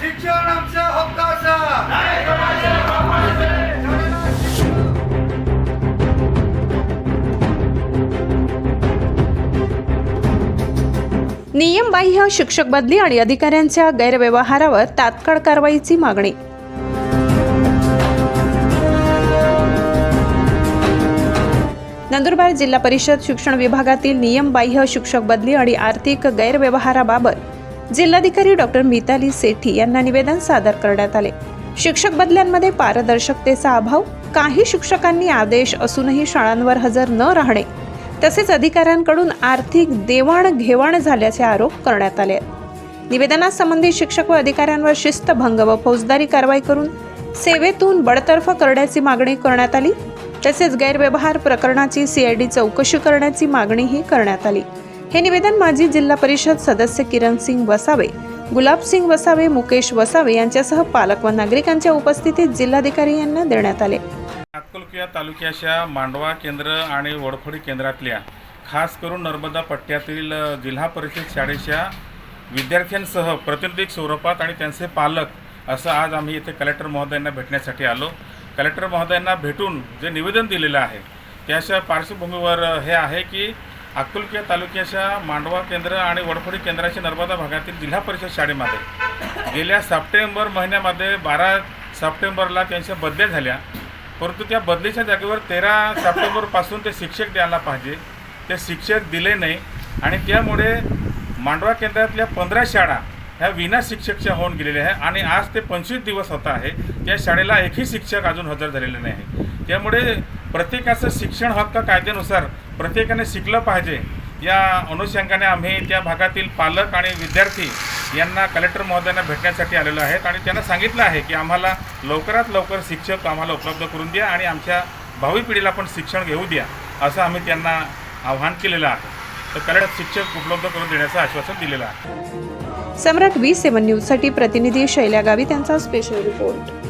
शिक्षण बाह्य नियमबाह्य शिक्षक बदली आणि अधिकाऱ्यांच्या गैरव्यवहारावर तात्काळ कारवाईची मागणी. नंदुरबार जिल्हा परिषद शिक्षण विभागातील नियमबाह्य शिक्षक बदली आणि आर्थिक गैरव्यवहाराबाबत जिल्हाधिकारी डॉक्टर मिताली सेठी यांना निवेदन सादर करण्यात आले. शिक्षक बदल्यांमध्ये पारदर्शकतेचा अभाव काही शिक्षकांनी आदेश असूनही शाळांवर हजर न राहणे तसेच अधिकाऱ्यांकडून आर्थिक देवाणघेवाण झाल्याचे आरोप करण्यात आले. आहेत निवेदनात संबंधित शिक्षक व अधिकाऱ्यांवर शिस्तभंग व फौजदारी कारवाई करून सेवेतून बडतर्फ करण्याची मागणी करण्यात आली तसेच गैरव्यवहार प्रकरणाची सीआयडी चौकशी करण्याची मागणीही करण्यात आली. हे निवेदन माजी जिल्हा परिषद सदस्य किरण सिंग वसावे गुलाबसिंग वसावे मुकेश वसावे यांच्यासह पालक व नागरिकांच्या उपस्थितीत जिल्हाधिकारी यांना देण्यात आले. अक्कलकुया तालुक्याच्या मांडवा केंद्र आणि वडफोडी केंद्रातल्या खास करून नर्मदा पट्ट्यातील जिल्हा परिषद शाळेच्या विद्यार्थ्यांसह प्रतिनिधिक स्वरूपात आणि त्यांचे पालक असं आज आम्ही इथे कलेक्टर महोदयांना भेटण्यासाठी आलो. कलेक्टर महोदयांना भेटून जे निवेदन दिलेलं आहे त्याच्या पार्श्वभूमीवर हे आहे की अकोलकिया तालुक्याच्या मांडवा केंद्र आणि वडफोडी केंद्राच्या नर्मदा भागातील जिल्हा परिषद शाळेमध्ये गेल्या सप्टेंबर महिन्यामध्ये बारा सप्टेंबरला त्यांच्या बदल्या झाल्या. परंतु त्या बदलीच्या जागेवर तेरा सप्टेंबरपासून ते शिक्षक द्यायला पाहिजे. ते शिक्षक दिले नाही आणि त्यामुळे मांडवा केंद्रातल्या पंधरा शाळा ह्या विना शिक्षकच्या होऊन गेलेल्या आहे आणि आज ते पंचवीस दिवस होत आहे. त्या शाळेला एकही शिक्षक अजून हजर झालेले नाही. आहे त्यामुळे प्रत्येकाचं शिक्षण हक्क कायद्यानुसार प्रत्येकाने शिकलं पाहिजे. या अनुषंगाने आम्ही त्या भागातील पालक आणि विद्यार्थी यांना कलेक्टर महोदयांना भेटण्यासाठी आलेलो आहेत आणि त्यांना सांगितलं आहे की आम्हाला लवकरात लवकर शिक्षक आम्हाला उपलब्ध करून द्या आणि आमच्या भावी पिढीला पण शिक्षण घेऊ द्या असं आम्ही त्यांना आव्हान केलेलं आहे. तर कलेक्टर शिक्षक उपलब्ध करून देण्याचं आश्वासन दिलेलं आहे. सम्राट वी सेवन न्यूजसाठी प्रतिनिधी शैल्या गावी त्यांचा स्पेशल रिपोर्ट